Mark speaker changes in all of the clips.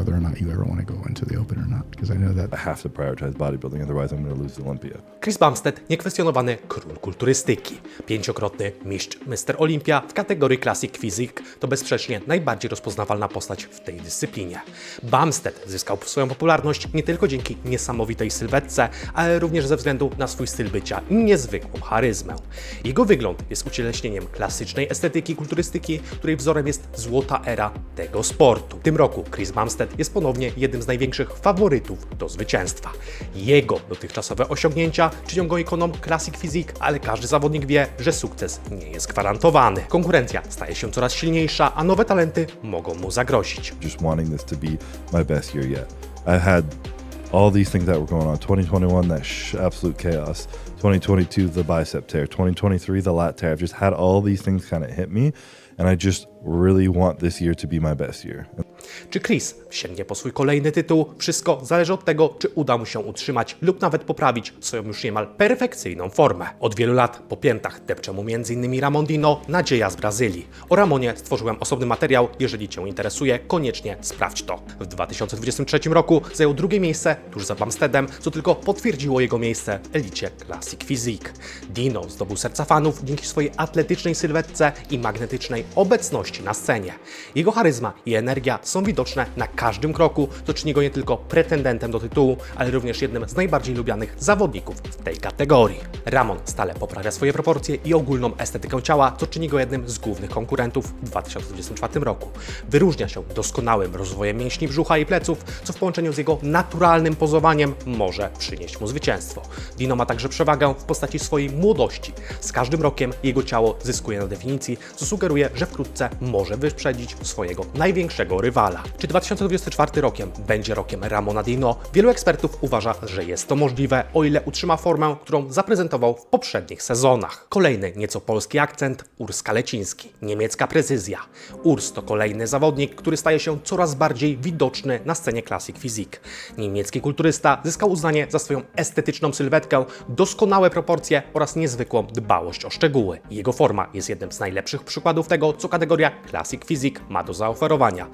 Speaker 1: whether or not you ever want to go into the open or not, because I know that
Speaker 2: I have to prioritize bodybuilding, otherwise I'm going to lose the Olympia.
Speaker 3: Chris Bumstead, niekwestionowany król kulturystyki. Pięciokrotny mistrz Mr. Olympia w kategorii Classic Physique to bezsprzecznie najbardziej rozpoznawalna postać w tej dyscyplinie. Bumstead zyskał swoją popularność nie tylko dzięki niesamowitej sylwetce, ale również ze względu na swój styl bycia i niezwykłą charyzmę. Jego wygląd jest ucieleśnieniem klasycznej estetyki kulturystyki, której wzorem jest złota era tego sportu. W tym roku Chris Bumstead jest ponownie jednym z największych faworytów do zwycięstwa. Jego dotychczasowe osiągnięcia czynią go ikoną Classic Physique, ale każdy zawodnik wie, że sukces nie jest gwarantowany. Konkurencja staje się coraz silniejsza, a nowe talenty mogą mu zagrozić.
Speaker 2: Just wanting this to be my best year yet. I had all these things that were going on. 2021, that sh- absolute chaos. 2022, the bicep tear. 2023, the lat tear. I've just had all these things kind of hit me, and I just really want this year to be my best year.
Speaker 3: Czy Chris sięgnie po swój kolejny tytuł? Wszystko zależy od tego, czy uda mu się utrzymać lub nawet poprawić swoją już niemal perfekcyjną formę. Od wielu lat po piętach depcze mu m.in. Ramondino, nadzieja z Brazylii. O Ramonie stworzyłem osobny materiał, jeżeli Cię interesuje, koniecznie sprawdź to. W 2023 roku zajął drugie miejsce tuż za Bumsteadem, co tylko potwierdziło jego miejsce w elicie Classic Physique. Dino zdobył serca fanów dzięki swojej atletycznej sylwetce i magnetycznej obecności na scenie. Jego charyzma i energia są widoczne na każdym kroku, co czyni go nie tylko pretendentem do tytułu, ale również jednym z najbardziej lubianych zawodników w tej kategorii. Ramon stale poprawia swoje proporcje i ogólną estetykę ciała, co czyni go jednym z głównych konkurentów w 2024 roku. Wyróżnia się doskonałym rozwojem mięśni brzucha i pleców, co w połączeniu z jego naturalnym pozowaniem może przynieść mu zwycięstwo. Dino ma także przewagę w postaci swojej młodości. Z każdym rokiem jego ciało zyskuje na definicji, co sugeruje, że wkrótce może wyprzedzić swojego największego rywala. Czy 2024 rokiem będzie rokiem Ramona Dino? Wielu ekspertów uważa, że jest to możliwe, o ile utrzyma formę, którą zaprezentował w poprzednich sezonach. Kolejny nieco polski akcent Urs Kaleciński, niemiecka precyzja. Urs to kolejny zawodnik, który staje się coraz bardziej widoczny na scenie Classic Physique. Niemiecki kulturysta zyskał uznanie za swoją estetyczną sylwetkę, doskonałe proporcje oraz niezwykłą dbałość o szczegóły. Jego forma jest jednym z najlepszych przykładów tego, co kategoria Classic Physique ma do zaoferowania.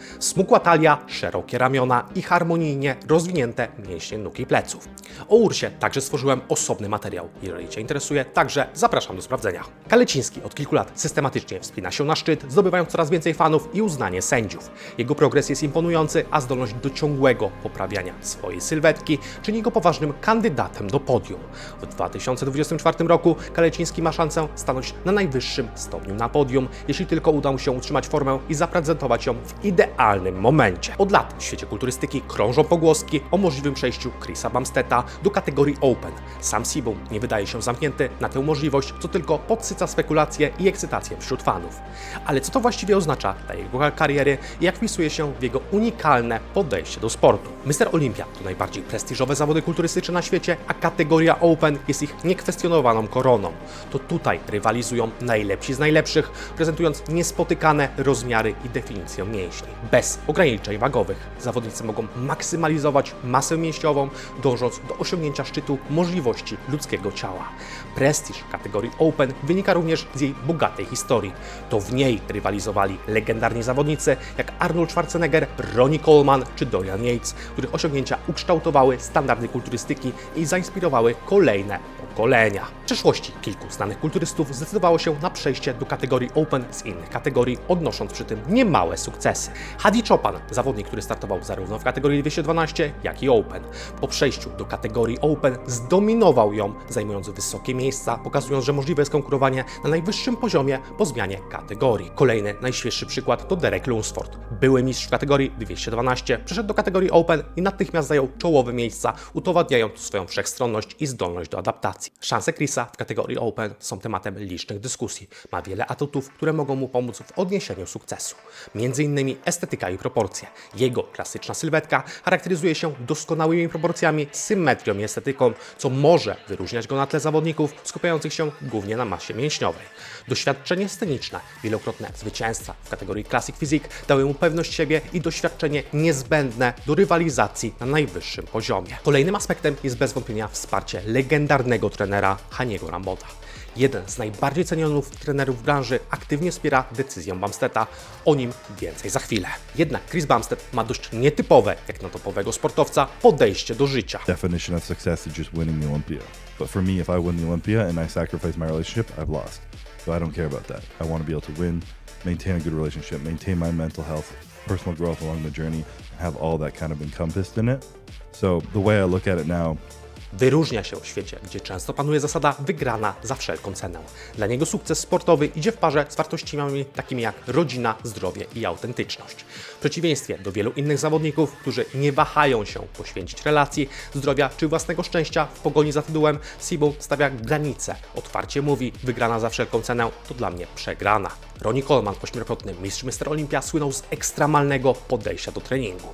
Speaker 3: Smukła talia, szerokie ramiona i harmonijnie rozwinięte mięśnie nóg i pleców. O Ursie także stworzyłem osobny materiał. Jeżeli Cię interesuje, także zapraszam do sprawdzenia. Kaleciński od kilku lat systematycznie wspina się na szczyt, zdobywając coraz więcej fanów i uznanie sędziów. Jego progres jest imponujący, a zdolność do ciągłego poprawiania swojej sylwetki czyni go poważnym kandydatem do podium. W 2024 roku Kaleciński ma szansę stanąć na najwyższym stopniu na podium, jeśli tylko uda mu się utrzymać formę i zaprezentować ją w idealnym momencie. Od lat w świecie kulturystyki krążą pogłoski o możliwym przejściu Chrisa Bumstedta do kategorii Open. Sam Sibum nie wydaje się zamknięty na tę możliwość, co tylko podsyca spekulacje i ekscytację wśród fanów. Ale co to właściwie oznacza dla jego kariery i jak wpisuje się w jego unikalne podejście do sportu? Mr. Olympia to najbardziej prestiżowe zawody kulturystyczne na świecie, a kategoria Open jest ich niekwestionowaną koroną. To tutaj rywalizują najlepsi z najlepszych, prezentując niespotykane rozmiary i definicję mięśni. Bez ograniczeń wagowych zawodnicy mogą maksymalizować masę mięśniową, dążąc do osiągnięcia szczytu możliwości ludzkiego ciała. Prestiż kategorii Open wynika również z jej bogatej historii. To w niej rywalizowali legendarni zawodnicy jak Arnold Schwarzenegger, Ronnie Coleman czy Dorian Yates, których osiągnięcia ukształtowały standardy kulturystyki i zainspirowały kolejne pokolenia. W przeszłości kilku znanych kulturystów zdecydowało się na przejście do kategorii Open z innych kategorii, odnosząc przy tym niemałe sukcesy. Hadi Chopin, zawodnik, który startował zarówno w kategorii 212, jak i Open. Po przejściu do kategorii Open zdominował ją, zajmując wysokie miejsca, pokazując, że możliwe jest konkurowanie na najwyższym poziomie po zmianie kategorii. Kolejny, najświeższy przykład to Derek Lunsford. Były mistrz kategorii 212, przeszedł do kategorii Open i natychmiast zajął czołowe miejsca, udowadniając swoją wszechstronność i zdolność do adaptacji. Szanse Chrisa w kategorii Open są tematem licznych dyskusji. Ma wiele atutów, które mogą mu pomóc w odniesieniu sukcesu. Między innymi estetyka i proporcje. Jego klasyczna sylwetka charakteryzuje się doskonałymi proporcjami, symetrią i estetyką, co może wyróżniać go na tle zawodników skupiających się głównie na masie mięśniowej. Doświadczenie sceniczne, wielokrotne zwycięstwa w kategorii Classic Physique dały mu pewność siebie i doświadczenie niezbędne do rywalizacji na najwyższym poziomie. Kolejnym aspektem jest bez wątpienia wsparcie legendarnego trenera Haniego Rambota. Jeden z najbardziej cenionych trenerów w branży aktywnie wspiera decyzję Bumstedta. O nim więcej za chwilę. Jednak Chris Bumstead ma dość nietypowe, jak na topowego sportowca, podejście do życia.
Speaker 2: Definition of success is just winning the Olympia. But for me, if I win the Olympia and I sacrifice my relationship, I've lost. So I don't care about that. I want to be able to win, maintain a good relationship, maintain my mental health, personal growth along the journey, have all that kind of encompassed in it. So the way I look at it now,
Speaker 3: Wyróżnia się w świecie, gdzie często panuje zasada wygrana za wszelką cenę. Dla niego sukces sportowy idzie w parze z wartościami takimi jak rodzina, zdrowie i autentyczność. W przeciwieństwie do wielu innych zawodników, którzy nie wahają się poświęcić relacji, zdrowia czy własnego szczęścia w pogoni za tytułem, Sibu stawia granice. Otwarcie mówi, wygrana za wszelką cenę to dla mnie przegrana. Ronnie Coleman, ośmiokrotny mistrz Mister Olimpia, słynął z ekstremalnego podejścia do treningu.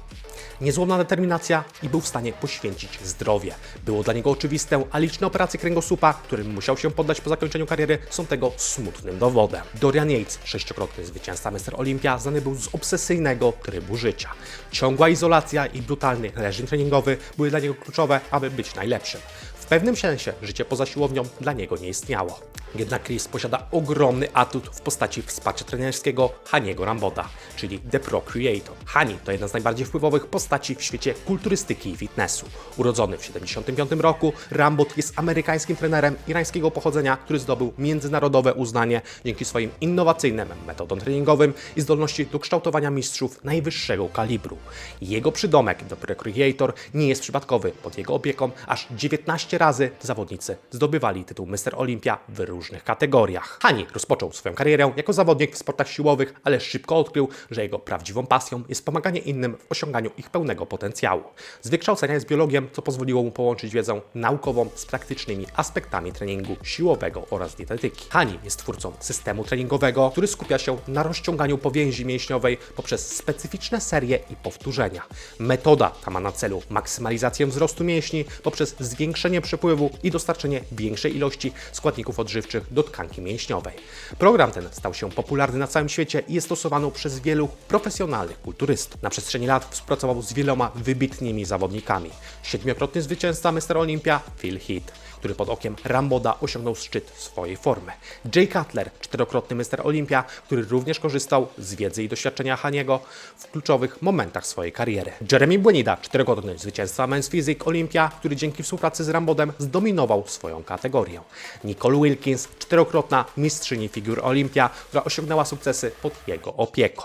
Speaker 3: Niezłomna determinacja i był w stanie poświęcić zdrowie. Było dla niego oczywiste, a liczne operacje kręgosłupa, którym musiał się poddać po zakończeniu kariery, są tego smutnym dowodem. Dorian Yates, sześciokrotny zwycięzca Mister Olimpia, znany był z obsesyjnego trybu życia. Ciągła izolacja i brutalny reżim treningowy były dla niego kluczowe, aby być najlepszym. W pewnym sensie życie poza siłownią dla niego nie istniało. Jednak Chris posiada ogromny atut w postaci wsparcia trenerskiego Haniego Rambota, czyli The Pro Creator. Hani to jedna z najbardziej wpływowych postaci w świecie kulturystyki i fitnessu. Urodzony w 1975 roku, Rambot jest amerykańskim trenerem irańskiego pochodzenia, który zdobył międzynarodowe uznanie dzięki swoim innowacyjnym metodom treningowym i zdolności do kształtowania mistrzów najwyższego kalibru. Jego przydomek The Pro Creator nie jest przypadkowy. Pod jego opieką aż 19 razy zawodnicy zdobywali tytuł Mr. Olympia w różnych kategoriach. Hani rozpoczął swoją karierę jako zawodnik w sportach siłowych, ale szybko odkrył, że jego prawdziwą pasją jest pomaganie innym w osiąganiu ich pełnego potencjału. Z wykształcenia jest biologiem, co pozwoliło mu połączyć wiedzę naukową z praktycznymi aspektami treningu siłowego oraz dietetyki. Hani jest twórcą systemu treningowego, który skupia się na rozciąganiu powięzi mięśniowej poprzez specyficzne serie i powtórzenia. Metoda ta ma na celu maksymalizację wzrostu mięśni poprzez zwiększenie przepływu i dostarczenie większej ilości składników odżywczych do tkanki mięśniowej. Program ten stał się popularny na całym świecie i jest stosowany przez wielu profesjonalnych kulturystów. Na przestrzeni lat współpracował z wieloma wybitnymi zawodnikami. Siedmiokrotny zwycięzca Mr. Olympia Phil Heath, który pod okiem Ramboda osiągnął szczyt swojej formy. Jay Cutler, czterokrotny Mr. Olympia, który również korzystał z wiedzy i doświadczenia Haniego w kluczowych momentach swojej kariery. Jeremy Buenida, czterokrotny zwycięzca Men's Physique Olympia, który dzięki współpracy z Rambodem zdominował swoją kategorię. Nicole Wilkins, czterokrotna mistrzyni figur Olympia, która osiągnęła sukcesy pod jego opieką.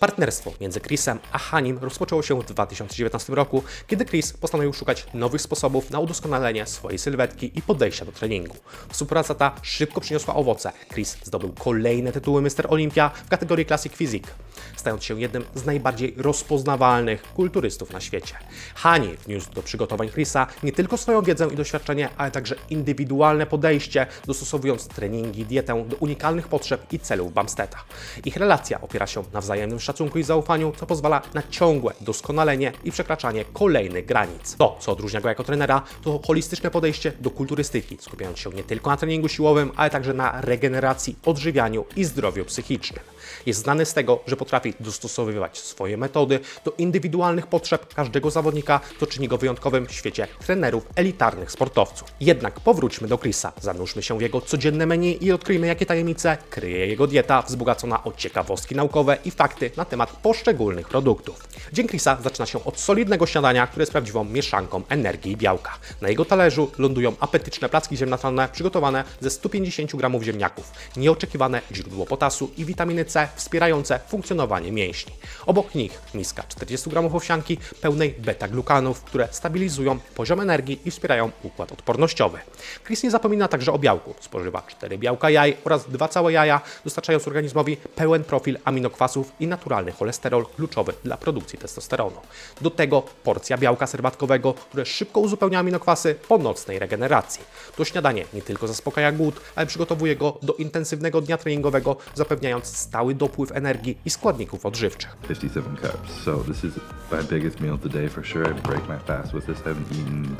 Speaker 3: Partnerstwo między Chrisem a Hanim rozpoczęło się w 2019 roku, kiedy Chris postanowił szukać nowych sposobów na udoskonalenie swojej sylwetki i podejścia do treningu. Współpraca ta szybko przyniosła owoce. Chris zdobył kolejne tytuły Mr. Olympia w kategorii Classic Physique, stając się jednym z najbardziej rozpoznawalnych kulturystów na świecie. Hani wniósł do przygotowań Chrisa nie tylko swoją wiedzę i doświadczenie, ale także indywidualne podejście, dostosowując treningi, dietę do unikalnych potrzeb i celów Bumstedta. Ich relacja opiera się na wzajemnym szacunku i zaufaniu, co pozwala na ciągłe doskonalenie i przekraczanie kolejnych granic. To, co odróżnia go jako trenera, to holistyczne podejście do kulturystyki, skupiając się nie tylko na treningu siłowym, ale także na regeneracji, odżywianiu i zdrowiu psychicznym. Jest znany z tego, że potrafi dostosowywać swoje metody do indywidualnych potrzeb każdego zawodnika, co czyni go wyjątkowym w świecie trenerów elitarnych sportowców. Jednak powróćmy do Chrisa, zanurzmy się w jego codzienne menu i odkryjmy, jakie tajemnice kryje jego dieta wzbogacona o ciekawostki naukowe i fakty na temat poszczególnych produktów. Dzień Chrisa zaczyna się od solidnego śniadania, które jest prawdziwą mieszanką energii i białka. Na jego talerzu lądują apetyczne placki ziemniaczane przygotowane ze 150 g ziemniaków, nieoczekiwane źródło potasu i witaminy C wspierające funkcjonowanie mięśni. Obok nich miska 40 g owsianki pełnej beta-glukanów, które stabilizują poziom energii i wspierają układ odpornościowy. Chris nie zapomina także o białku. Spożywa 4 białka jaj oraz dwa całe jaja, dostarczając organizmowi pełen profil aminokwasów i naturalny cholesterol kluczowy dla produkcji testosteronu. Do tego porcja białka serbatkowego, które szybko uzupełnia aminokwasy po nocnej regeneracji. To śniadanie nie tylko zaspokaja głód, ale przygotowuje go do intensywnego dnia treningowego, zapewniając stały dopływ energii i składników odżywczych.
Speaker 4: 57 carbs. So this is my biggest meal of the day for sure. I break my fast with this. I haven't eaten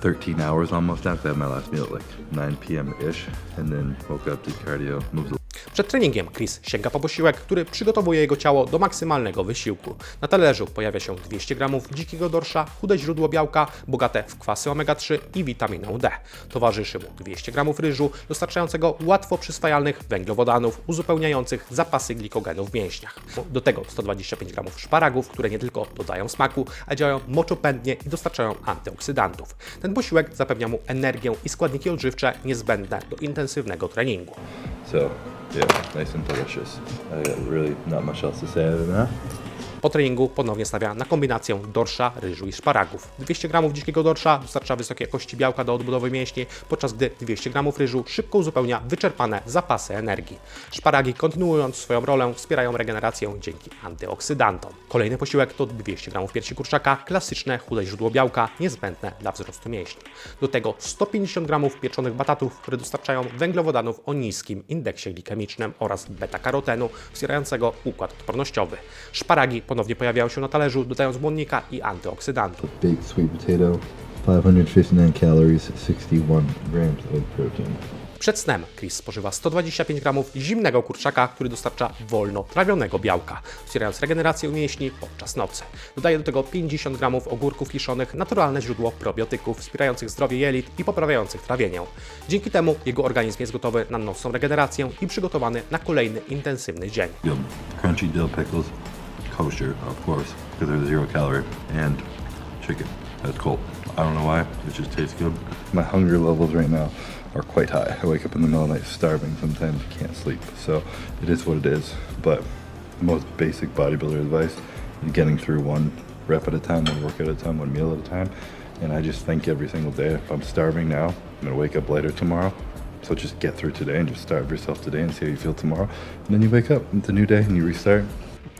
Speaker 4: 13 hours almost 'cause I had my last meal at like 9 p.m. ish, and then woke up, did cardio, moved.
Speaker 3: Przed treningiem Chris sięga po posiłek, który przygotowuje jego ciało do maksymalnego wysiłku. Na talerzu pojawia się 200 g dzikiego dorsza, chude źródło białka, bogate w kwasy omega-3 i witaminę D. Towarzyszy mu 200 g ryżu, dostarczającego łatwo przyswajalnych węglowodanów, uzupełniających zapasy glikogenu w mięśniach. Do tego 125 g szparagów, które nie tylko dodają smaku, a działają moczopędnie i dostarczają antyoksydantów. Ten posiłek zapewnia mu energię i składniki odżywcze niezbędne do intensywnego treningu.
Speaker 4: So, yeah, nice and delicious. I got really not much else to say other than that.
Speaker 3: Po treningu ponownie stawia na kombinację dorsza, ryżu i szparagów. 200 g dzikiego dorsza dostarcza wysokiej jakości białka do odbudowy mięśni, podczas gdy 200 g ryżu szybko uzupełnia wyczerpane zapasy energii. Szparagi, kontynuując swoją rolę, wspierają regenerację dzięki antyoksydantom. Kolejny posiłek to 200 g piersi kurczaka, klasyczne chude źródło białka, niezbędne dla wzrostu mięśni. Do tego 150 g pieczonych batatów, które dostarczają węglowodanów o niskim indeksie glikemicznym oraz beta-karotenu, wspierającego układ odpornościowy. Szparagi ponownie pojawiają się na talerzu, dodając błonnika i antyoksydantów.
Speaker 4: Baked sweet potato, 559 calories, 61 grams of protein.
Speaker 3: Przed snem Chris spożywa 125 g zimnego kurczaka, który dostarcza wolno trawionego białka, wspierając regenerację mięśni podczas nocy. Dodaje do tego 50 g ogórków kiszonych, naturalne źródło probiotyków wspierających zdrowie jelit i poprawiających trawienie. Dzięki temu jego organizm jest gotowy na nocną regenerację i przygotowany na kolejny intensywny dzień.
Speaker 4: Crunchy dill pickles, kosher, of course, because they're zero calorie, and chicken. That's cool. I don't know why, it just tastes good. My hunger levels right now are quite high. I wake up in the middle of the night starving sometimes, can't sleep. So it is what it is. But the most basic bodybuilder advice is getting through one rep at a time, one workout at a time, one meal at a time. And I just think every single day, if I'm starving now, I'm gonna wake up later tomorrow. So just get through today and just starve yourself today and see how you feel tomorrow. And then you wake up, it's a new day and you restart.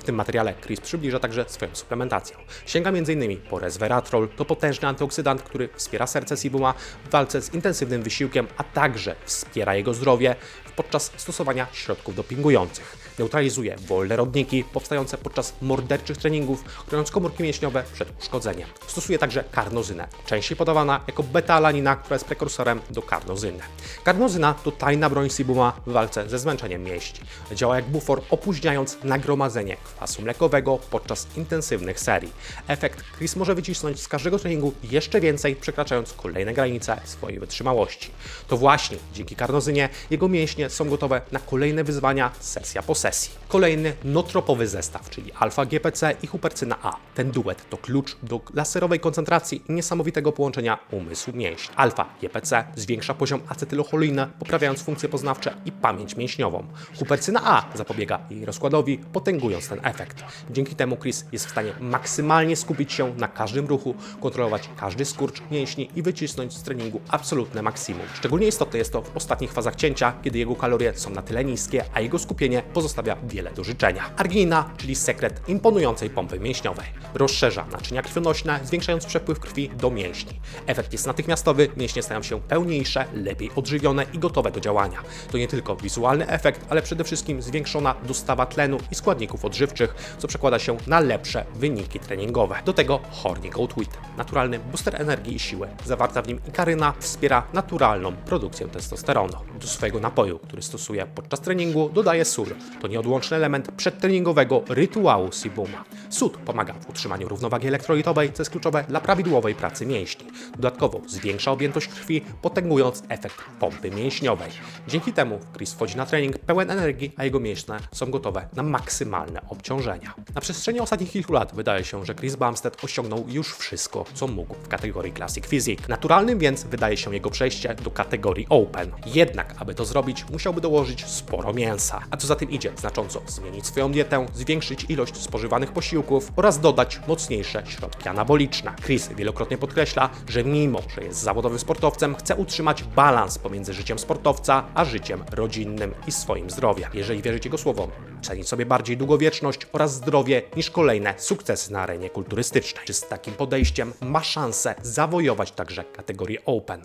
Speaker 3: Tym materiale Chris przybliża także swoją suplementację. Sięga m.in. po resveratrol, to potężny antyoksydant, który wspiera serce Sibuma w walce z intensywnym wysiłkiem, a także wspiera jego zdrowie podczas stosowania środków dopingujących. Neutralizuje wolne rodniki powstające podczas morderczych treningów, chroniąc komórki mięśniowe przed uszkodzeniem. Stosuje także karnozynę, częściej podawana jako beta-alanina, która jest prekursorem do karnozyny. Karnozyna to tajna broń Sibuma w walce ze zmęczeniem mięśni. Działa jak bufor, opóźniając nagromadzenie kwasu mlekowego podczas intensywnych serii. Efekt Chris może wycisnąć z każdego treningu jeszcze więcej, przekraczając kolejne granice swojej wytrzymałości. To właśnie dzięki karnozynie jego mięśnie są gotowe na kolejne wyzwania sesja po sesji. Kolejny notropowy zestaw, czyli alfa-GPC i hupercyna A. Ten duet to klucz do laserowej koncentracji i niesamowitego połączenia umysłu-mięśni. Alfa-GPC zwiększa poziom acetylocholiny, poprawiając funkcje poznawcze i pamięć mięśniową. Hupercyna A zapobiega jej rozkładowi, potęgując ten efekt. Dzięki temu Chris jest w stanie maksymalnie skupić się na każdym ruchu, kontrolować każdy skurcz mięśni i wycisnąć z treningu absolutne maksimum. Szczególnie istotne jest to w ostatnich fazach cięcia, kiedy jego kalorie są na tyle niskie, a jego skupienie pozostawia wiele do życzenia. Arginina, czyli sekret imponującej pompy mięśniowej. Rozszerza naczynia krwionośne, zwiększając przepływ krwi do mięśni. Efekt jest natychmiastowy, mięśnie stają się pełniejsze, lepiej odżywione i gotowe do działania. To nie tylko wizualny efekt, ale przede wszystkim zwiększona dostawa tlenu i składników odżywczych, co przekłada się na lepsze wyniki treningowe. Do tego Horny Goat Wheat, naturalny booster energii i siły. Zawarta w nim ikaryna wspiera naturalną produkcję testosteronu. Do swojego napoju, który stosuje podczas treningu, dodaje sól. To nieodłączny element przedtreningowego rytuału Sibuma. Sód pomaga w utrzymaniu równowagi elektrolitowej, co jest kluczowe dla prawidłowej pracy mięśni. Dodatkowo zwiększa objętość krwi, potęgując efekt pompy mięśniowej. Dzięki temu Chris wchodzi na trening pełen energii, a jego mięśnie są gotowe na maksymalne obciążenia. Na przestrzeni ostatnich kilku lat wydaje się, że Chris Bumstead osiągnął już wszystko, co mógł w kategorii Classic Physique. Naturalnym więc wydaje się jego przejście do kategorii Open. Jednak, aby to zrobić, musiałby dołożyć sporo mięsa. A co za tym idzie, znacząco zmienić swoją dietę, zwiększyć ilość spożywanych posiłków oraz dodać mocniejsze środki anaboliczne. Chris wielokrotnie podkreśla, że mimo, że jest zawodowym sportowcem, chce utrzymać balans pomiędzy życiem sportowca a życiem rodzinnym i swoim zdrowiem. Jeżeli wierzyć jego słowom, ceni sobie bardziej długowieczność oraz zdrowie niż kolejne sukcesy na arenie kulturystycznej. Czy z takim podejściem ma szansę zawojować także kategorię Open?